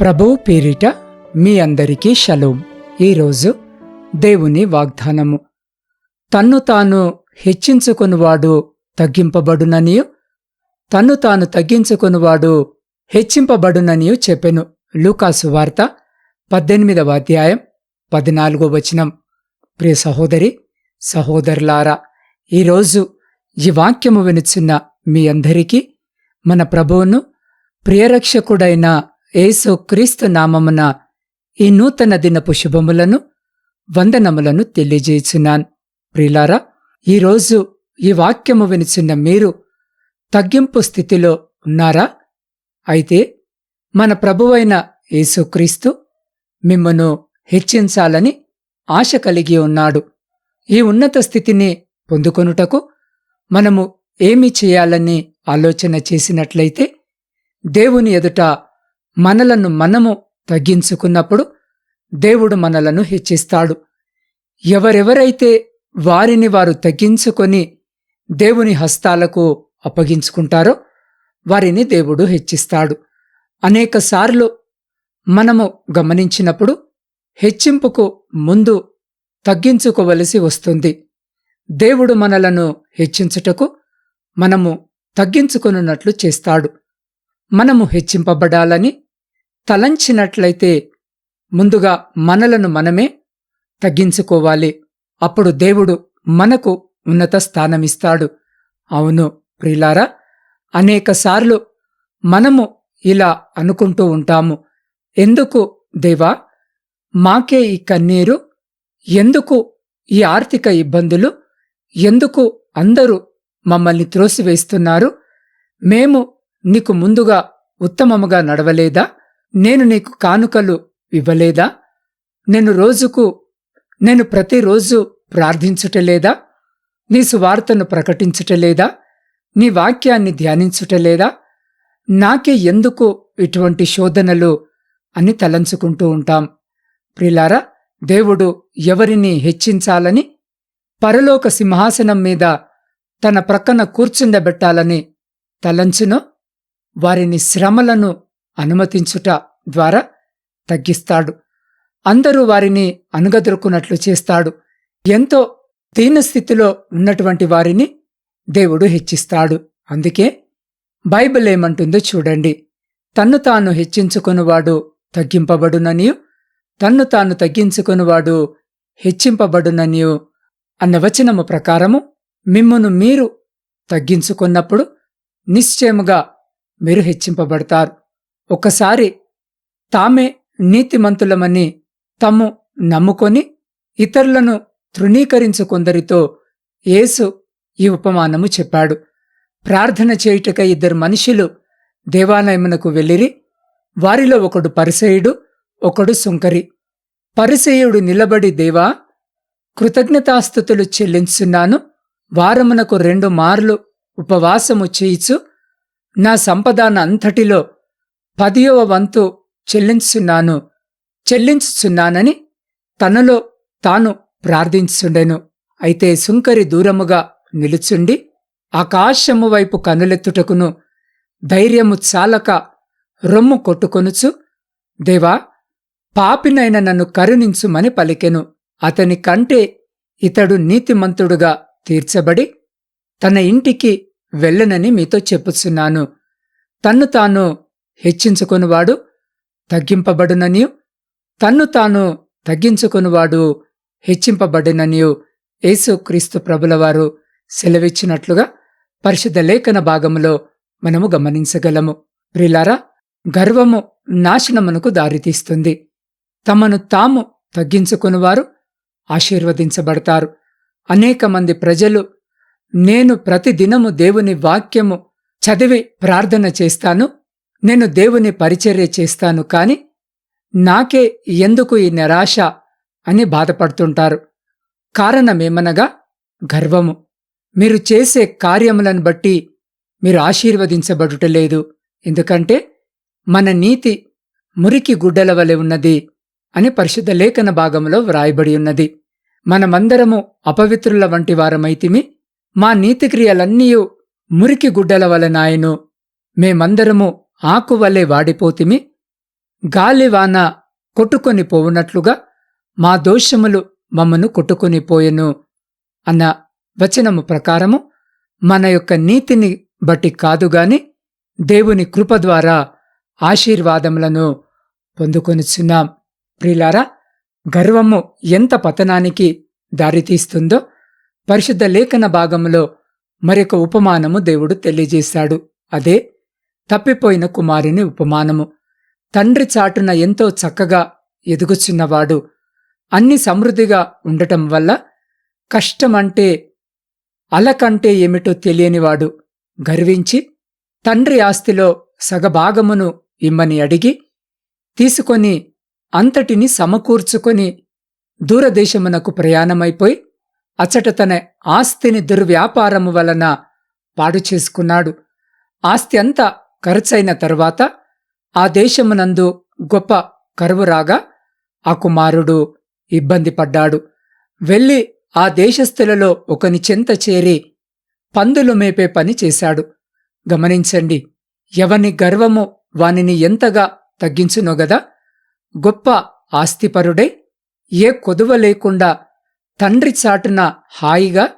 ప్రభువు పేరిట మీ అందరికీ షలోం. ఈరోజు దేవుని వాగ్దానము. తన్ను తాను హెచ్చించుకొనువాడు తగ్గింపబడుననియు తన్ను తాను తగ్గించుకొనువాడు హెచ్చింపబడుననియు చెప్పెను. లూకాసు వార్త పద్దెనిమిదవ అధ్యాయం పద్నాలుగో వచనం. ప్రియ సహోదరి సహోదరులారా ఈరోజు ఈ వాక్యము వినుచున్న మీ అందరికీ మన ప్రభువును ప్రియరక్షకుడైన ఏసుక్రీస్తు నామమున ఈ నూతన దినపు శుభములను వందనములను తెలియజేయుచున్నాను. ప్రిలారా ఈరోజు ఈ వాక్యము వినిచున్న మీరు తగ్గింపు స్థితిలో ఉన్నారా? అయితే మన ప్రభువైన యేసుక్రీస్తు మిమ్మను హెచ్చించాలని ఆశ కలిగి ఉన్నాడు. ఈ ఉన్నత స్థితిని పొందుకొనుటకు మనము ఏమి చేయాలని ఆలోచన చేసినట్లయితే దేవుని ఎదుట మనలను మనము తగ్గించుకున్నప్పుడు దేవుడు మనలను హెచ్చిస్తాడు. ఎవరెవరైతే వారిని వారు తగ్గించుకొని దేవుని హస్తాలకు అప్పగించుకుంటారో వారిని దేవుడు హెచ్చిస్తాడు. అనేకసార్లు మనము గమనించినప్పుడు హెచ్చింపుకు ముందు తగ్గించుకోవలసి వస్తుంది. దేవుడు మనలను హెచ్చించుటకు మనము తగ్గించుకొనున్నట్లు చేస్తాడు. మనము హెచ్చింపబడాలని తలంచినట్లయితే ముందుగా మనలను మనమే తగ్గించుకోవాలి. అప్పుడు దేవుడు మనకు ఉన్నత స్థానమిస్తాడు. అవును ప్రిలారా అనేకసార్లు మనము ఇలా అనుకుంటూ ఉంటాము. ఎందుకు దేవా? మాకే ఈ కన్నీరు ఎందుకు ఈ ఆర్థిక ఇబ్బందులు ఎందుకు అందరూ మమ్మల్ని త్రోసివేస్తున్నారు? మేము నీకు ముందుగా ఉత్తమముగా నడవలేదా? నేను నీకు కానుకలు ఇవ్వలేదా? నేను రోజుకు నేను ప్రతిరోజు ప్రార్థించుటలేదా? నీ సువార్తను ప్రకటించుటలేదా? నీ వాక్యాన్ని ధ్యానించుటలేదా? నాకే ఎందుకు ఇటువంటి శోధనలు అని తలంచుకుంటూ ఉంటాం. ప్రిలారా దేవుడు ఎవరిని హెచ్చించాలని పరలోక సింహాసనం మీద తన ప్రక్కన కూర్చుండబెట్టాలని తలంచునో? వారిని శ్రమలను అనుమతించుట ద్వారా తగ్గిస్తాడు. అందరూ వారిని అనుగదొరుకున్నట్లు చేస్తాడు. ఎంతో దీనస్థితిలో ఉన్నటువంటి వారిని దేవుడు హెచ్చిస్తాడు. అందుకే బైబిల్ ఏమంటుందో చూడండి. తన్ను తాను హెచ్చించుకునివాడు తగ్గింపబడుననియు తన్ను తాను తగ్గించుకునివాడు హెచ్చింపబడుననియు అన్న వచనము ప్రకారము మిమ్మును మీరు తగ్గించుకున్నప్పుడు నిశ్చయముగా మీరు హెచ్చింపబడతారు. ఒకసారి తామే నీతిమంతులమని తమ్ము నమ్ముకొని ఇతరులను తృణీకరించుకొందరితో యేసు ఈ ఉపమానము చెప్పాడు. ప్రార్థన చేయుటకై ఇద్దరు మనుషులు దేవాలయమునకు వెళ్ళిరి. వారిలో ఒకడు పరిసయుడు ఒకడు సుంకరి. పరిసయుడు నిలబడి దేవా కృతజ్ఞతాస్థుతులు చెల్లించున్నాను. వారమునకు రెండు మార్లు ఉపవాసము చేయిచు నా సంపదాన అంతటిలో పదియవ వంతు చెల్లించున్నాను చెల్లించుచున్నానని తనలో తాను ప్రార్థించుండెను. అయితే సుంకరి దూరముగా నిలుచుండి ఆకాశము వైపు కనులెత్తుటకును ధైర్యము చాలక రొమ్ము కొట్టుకొనుచు దేవా పాపినైన నన్ను కరుణించుమని పలికెను. అతని కంటే ఇతడు నీతిమంతుడుగా తీర్చబడి తన ఇంటికి వెళ్ళనని మీతో చెప్పుచున్నాను. తన్ను తాను హెచ్చించుకొనువాడు తగ్గింపబడుననియు. తన్ను తాను తగ్గించుకొనువాడు హెచ్చింపబడిననియు. యేసుక్రీస్తు ప్రభులవారు సెలవిచ్చినట్లుగా పరిశుద్ధ లేఖన భాగములో మనము గమనించగలము. ప్రిలారా గర్వము నాశనమునకు దారితీస్తుంది. తమను తాము తగ్గించుకునివారు ఆశీర్వదించబడతారు. అనేక మంది ప్రజలు నేను ప్రతిదినము దేవుని వాక్యము చదివి ప్రార్థన చేస్తాను నేను దేవుని పరిచర్య చేస్తాను కాని నాకే ఎందుకు ఈ నిరాశ అని బాధపడుతుంటారు. కారణమేమనగా గర్వము. మీరు చేసే కార్యములను బట్టి మీరు ఆశీర్వదించబడుటలేదు ఎందుకంటే మన నీతి మురికి గుడ్డల వలె ఉన్నది అని పరిశుద్ధ లేఖన భాగంలో వ్రాయబడి ఉన్నది. మనమందరము అపవిత్రుల వంటి వారమైతిమి. మా నీతిక్రియలన్నీయూ మురికి గుడ్డల వలనాయను మేమందరము ఆకువలె వాడిపోతిమి గాలివాన కొట్టుకొని పోవునట్లుగా మా దోషములు మమ్మను కొట్టుకొని పోయెను అన్న వచనము ప్రకారము మన యొక్క నీతిని బట్టి కాదుగాని దేవుని కృప ద్వారా ఆశీర్వాదములను పొందుకొనిచున్నాం. ప్రిలారా గర్వము ఎంత పతనానికి దారితీస్తుందో పరిశుద్ధ లేఖన భాగములో మరొక ఉపమానము దేవుడు తెలియజేశాడు. అదే తప్పిపోయిన కుమారుని ఉపమానము. తండ్రి చాటున ఎంతో చక్కగా ఎదుగుచున్నవాడు. అన్ని సమృద్ధిగా ఉండటం వల్ల కష్టమంటే అలకంటే ఏమిటో తెలియనివాడు. గర్వించి తండ్రి ఆస్తిలో సగభాగమును ఇమ్మని అడిగి తీసుకొని అంతటిని సమకూర్చుకొని దూరదేశమునకు ప్రయాణమైపోయి అచట తన ఆస్తిని దుర్వ్యాపారము వలన పాడు చేసుకున్నాడు. ఆస్తి అంతా ఖర్చైన తరువాత ఆ దేశమునందు గొప్ప కరువు రాగా ఆ కుమారుడు ఇబ్బంది పడ్డాడు. వెళ్ళి ఆ దేశస్థులలో ఒకని చెంత చేరి పందులు మేపే పని చేశాడు. గమనించండి ఎవని గర్వము వానిని ఎంతగా తగ్గించునో గదా? గొప్ప ఆస్తిపరుడై ఏ కొదువ లేకుండా తండ్రి చాటున హాయిగా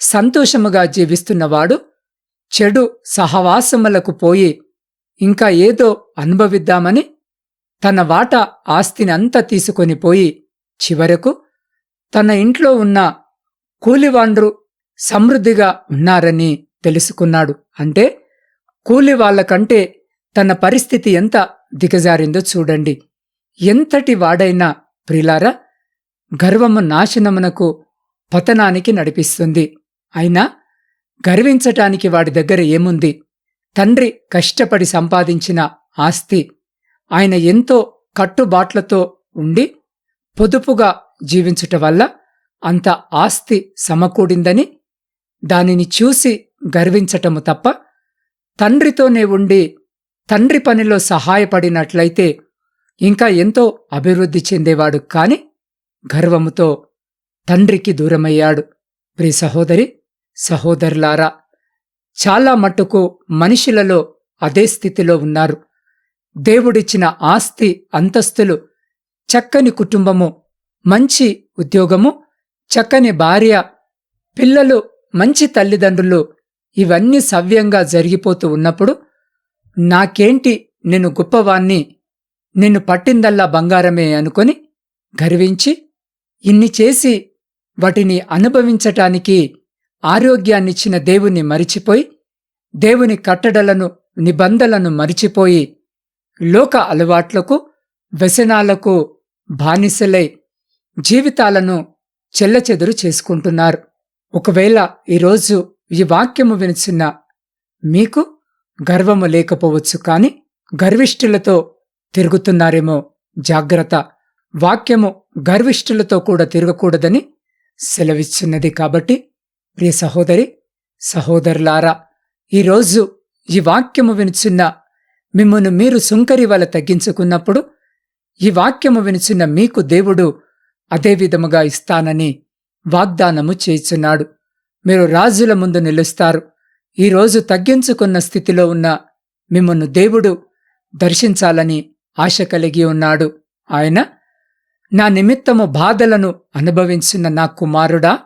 సంతోషముగా జీవిస్తున్నవాడు చెడు సహవాసములకు పోయి ఇంకా ఏదో అనుభవిద్దామని తన వాటా ఆస్తిని అంతా తీసుకొని పోయి చివరకు తన ఇంట్లో ఉన్న కూలివాండ్రు సమృద్ధిగా ఉన్నారని తెలుసుకున్నాడు. అంటే కూలి వాళ్ళకంటే తన పరిస్థితి ఎంత దిగజారిందో చూడండి. ఎంతటి వాడైనా ప్రిలారా గర్వము నాశనమునకు పతనానికి నడిపిస్తుంది. అయినా గర్వించటానికి వాడి దగ్గర ఏముంది? తండ్రి కష్టపడి సంపాదించిన ఆస్తి. ఆయన ఎంతో కట్టుబాట్లతో ఉండి పొదుపుగా జీవించుట వల్ల అంత ఆస్తి సమకూడిందని దానిని చూసి గర్వించటము తప్ప తండ్రితోనే ఉండి తండ్రి పనిలో సహాయపడినట్లయితే ఇంకా ఎంతో అభివృద్ధి చెందేవాడు కాని గర్వముతో తండ్రికి దూరమయ్యాడు. ప్రి సహోదరి సహోదరులారా చాలా మటుకు మనుషులలో అదే స్థితిలో ఉన్నారు. దేవుడిచ్చిన ఆస్తి అంతస్తులు చక్కని కుటుంబము మంచి ఉద్యోగము చక్కని భార్య పిల్లలు మంచి తల్లిదండ్రులు ఇవన్నీ సవ్యంగా జరిగిపోతూ ఉన్నప్పుడు నాకేంటి నేను గొప్పవాణ్ణి నిన్ను పట్టిందల్లా బంగారమే అనుకొని గర్వించి ఇన్ని చేసి వాటిని అనుభవించటానికి ఆరోగ్యాన్నిచ్చిన దేవుణ్ణి మరిచిపోయి దేవుని కట్టడలను నిబంధనలను మరిచిపోయి లోక అలవాట్లకు వ్యసనాలకు బానిసలై జీవితాలను చెల్లచెదురు చేసుకుంటున్నారు. ఒకవేళ ఈరోజు ఈ వాక్యము వినిచిన మీకు గర్వము లేకపోవచ్చు కాని గర్విష్ఠులతో తిరుగుతున్నారేమో జాగ్రత్త. వాక్యము గర్విష్ఠులతో కూడా తిరగకూడదని సెలవిస్తున్నది కాబట్టి ప్రియ సహోదరి సహోదరులారా ఈరోజు ఈ వాక్యము వినుచున్న మిమ్మల్ని మీరు సుంకరి వల తగ్గించుకున్నప్పుడు ఈ వాక్యము వినుచున్న మీకు దేవుడు అదే విధముగా ఇస్తానని వాగ్దానము చేయుచున్నాడు. మీరు రాజుల ముందు నిలుస్తారు. ఈరోజు తగ్గించుకున్న స్థితిలో ఉన్న మిమ్మల్ని దేవుడు దర్శించాలని ఆశ కలిగి ఉన్నాడు. ఆయన నా నిమిత్తము బాధలను అనుభవించిన నా కుమారుడా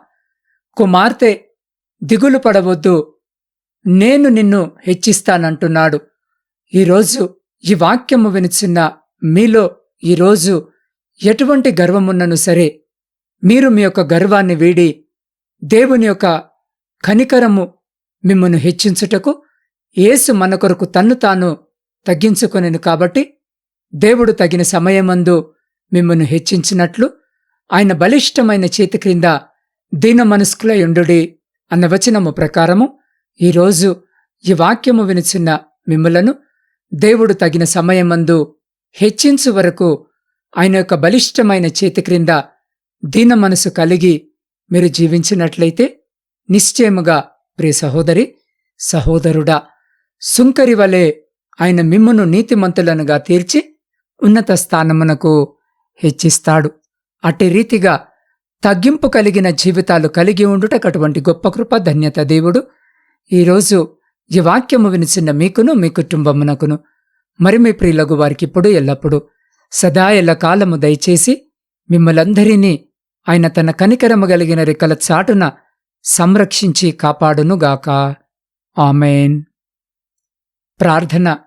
కుమార్తె దిగులు పడవద్దు. నేను నిన్ను హెచ్చిస్తానంటున్నాడు. ఈరోజు ఈ వాక్యము వినిచిన్న మీలో ఈరోజు ఎటువంటి గర్వమున్నను సరే మీరు మీ యొక్క గర్వాన్ని వీడి దేవుని యొక్క కనికరము మిమ్మను హెచ్చించుటకు యేసు మన కొరకు తన్ను తాను తగ్గించుకొనెను కాబట్టి దేవుడు తగిన సమయమందు మిమ్మను హెచ్చించినట్లు ఆయన బలిష్టమైన చేతి క్రింద దీన మనస్కులయుండుడి అన్న వచనము ప్రకారము ఈరోజు ఈ వాక్యము వినిచిన్న మిమ్మలను దేవుడు తగిన సమయమందు హెచ్చించు వరకు ఆయన యొక్క బలిష్టమైన చేతి క్రింద దీన మనసు కలిగి మీరు జీవించినట్లయితే నిశ్చయముగా ప్రియ సహోదరి సహోదరుడా సుంకరి వలె ఆయన మిమ్మును నీతిమంతులనుగా తీర్చి ఉన్నత స్థానమునకు హెచ్చిస్తాడు. అట్టి రీతిగా తగ్గింపు కలిగిన జీవితాలు కలిగి ఉండుటకు అటువంటి గొప్ప కృప ధన్యత దేవుడు. ఈరోజు ఈ వాక్యము వినిచిన మీకును మీ కుటుంబమునకును మరి మీ ప్రియులకు వారికి ఇప్పుడు ఎల్లప్పుడూ సదా ఎల్లకాలము దయచేసి మిమ్మలందరినీ ఆయన తన కనికరము కలిగిన రెక్కల చాటున సంరక్షించి కాపాడునుగాక. ఆమెన్. ప్రార్థన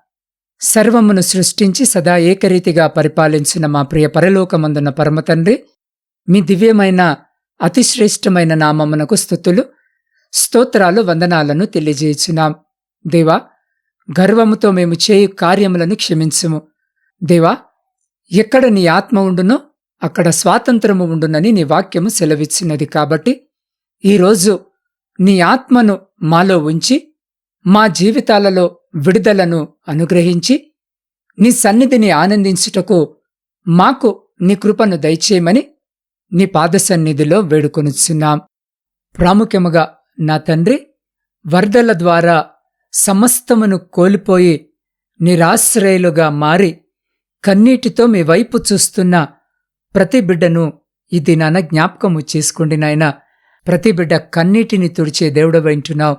సర్వమును సృష్టించి సదా ఏకరీతిగా పరిపాలించిన మా ప్రియ పరలోకమందున పరమతండ్రి మీ దివ్యమైన అతిశ్రేష్టమైన నామమునకు స్థుతులు స్తోత్రాలు వందనాలను తెలియజేయుచున్నాం. దేవా గర్వముతో మేము చేయు కార్యములను క్షమించుము. దేవా ఎక్కడ నీ ఆత్మ ఉండునో అక్కడ స్వాతంత్రము ఉండునని నీ వాక్యము సెలవిచ్చినది కాబట్టి ఈరోజు నీ ఆత్మను మాలో ఉంచి మా జీవితాలలో విడుదలను అనుగ్రహించి నీ సన్నిధిని ఆనందించుటకు మాకు నీ కృపను దయచేయమని నీ పాద సన్నిధిలో వేడుకొనుచున్నాం. ప్రాముఖ్యముగా నా తండ్రి వరదల ద్వారా సమస్తమును కోల్పోయి నిరాశ్రయులుగా మారి కన్నీటితో మీ వైపు చూస్తున్న ప్రతి బిడ్డను ఈ దినాన జ్ఞాపకము చేసుకోండి నాయన. ప్రతి బిడ్డ కన్నీటిని తుడిచే దేవుడు వింటున్నావు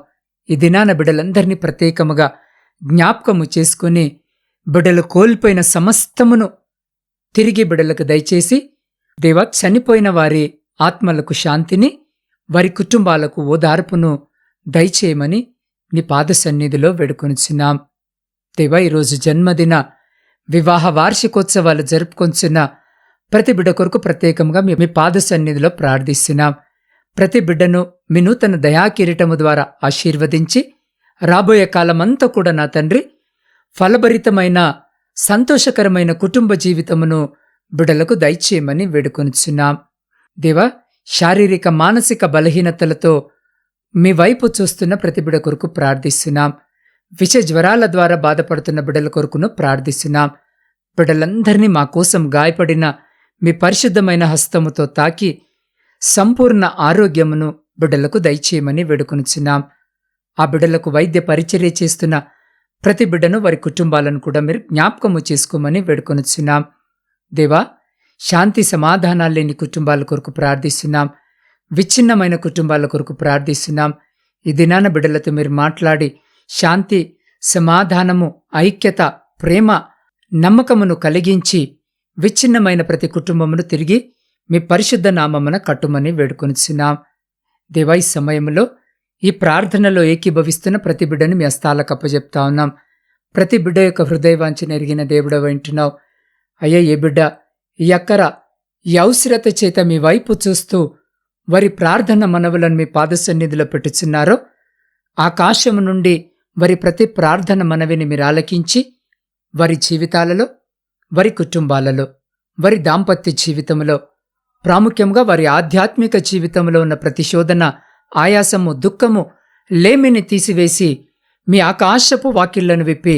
ఈ దినాన బిడ్డలందరినీ ప్రత్యేకముగా జ్ఞాపకము చేసుకుని బిడ్డలు కోల్పోయిన సమస్తమును తిరిగి బిడ్డలకు దయచేసి దేవా చనిపోయిన వారి ఆత్మలకు శాంతిని వారి కుటుంబాలకు ఓదార్పును దయచేయమని నీ పాద సన్నిధిలో వేడుకొనిచున్నాం. దేవా ఈరోజు జన్మదిన వివాహ వార్షికోత్సవాలు జరుపుకొంచున్న ప్రతి బిడ్డ కొరకు ప్రత్యేకంగా మీ మీ పాద సన్నిధిలో ప్రార్థిస్తున్నాం. ప్రతి బిడ్డను మీ నూతన దయాకిరీటము ద్వారా ఆశీర్వదించి రాబోయే కాలమంతా కూడా నా తండ్రి ఫలభరితమైన సంతోషకరమైన కుటుంబ జీవితమును బిడలకు దయచేయమని వేడుకొనిచున్నాం. దేవా శారీరక మానసిక బలహీనతలతో మీ వైపు చూస్తున్న ప్రతి బిడ కొరకు ప్రార్థిస్తున్నాం. విష జ్వరాల ద్వారా బాధపడుతున్న బిడల కొరకును ప్రార్థిస్తున్నాం. బిడలందరినీ మా కోసం గాయపడిన మీ పరిశుద్ధమైన హస్తముతో తాకి సంపూర్ణ ఆరోగ్యమును బిడ్డలకు దయచేయమని వేడుకొనిచున్నాం. ఆ బిడ్డలకు వైద్య పరిచర్య చేస్తున్న ప్రతి బిడ్డను వారి కుటుంబాలను కూడా మీరు జ్ఞాపకము చేసుకోమని వేడుకొనిచున్నాం. దేవా శాంతి సమాధానాలు లేని కుటుంబాల కొరకు ప్రార్థిస్తున్నాం. విచ్ఛిన్నమైన కుటుంబాల కొరకు ప్రార్థిస్తున్నాం. ఈ దినాన బిడ్డలతో మీరు మాట్లాడి శాంతి సమాధానము ఐక్యత ప్రేమ నమ్మకమును కలిగించి విచ్ఛిన్నమైన ప్రతి కుటుంబమును తిరిగి మీ పరిశుద్ధ నామమున కట్టుమని వేడుకొనిచున్నాం. దేవా ఈ సమయంలో ఈ ప్రార్థనలో ఏకీభవిస్తున్న ప్రతి బిడ్డను మీ హస్తాలకు అప్పచెప్తా ఉన్నాం. ప్రతి బిడ్డ యొక్క హృదయవాంఛన ఎరిగిన దేవుడ వింటున్నావు అయ్యా ఏ బిడ్డ ఈ అక్కర ఈ అవసరత చేత మీ వైపు చూస్తూ వారి ప్రార్థన మనవులను మీ పాదసన్నిధిలో పెట్టుచున్నారో ఆకాశము నుండి వారి ప్రతి ప్రార్థన మనవిని మీరు ఆలకించి వారి జీవితాలలో వారి కుటుంబాలలో వారి దాంపత్య జీవితంలో ప్రాముఖ్యంగా వారి ఆధ్యాత్మిక జీవితంలో ఉన్న ప్రతిశోధన ఆయాసము దుఃఖము లేమిని తీసివేసి మీ ఆకాశపు వాకిళ్ళను విప్పి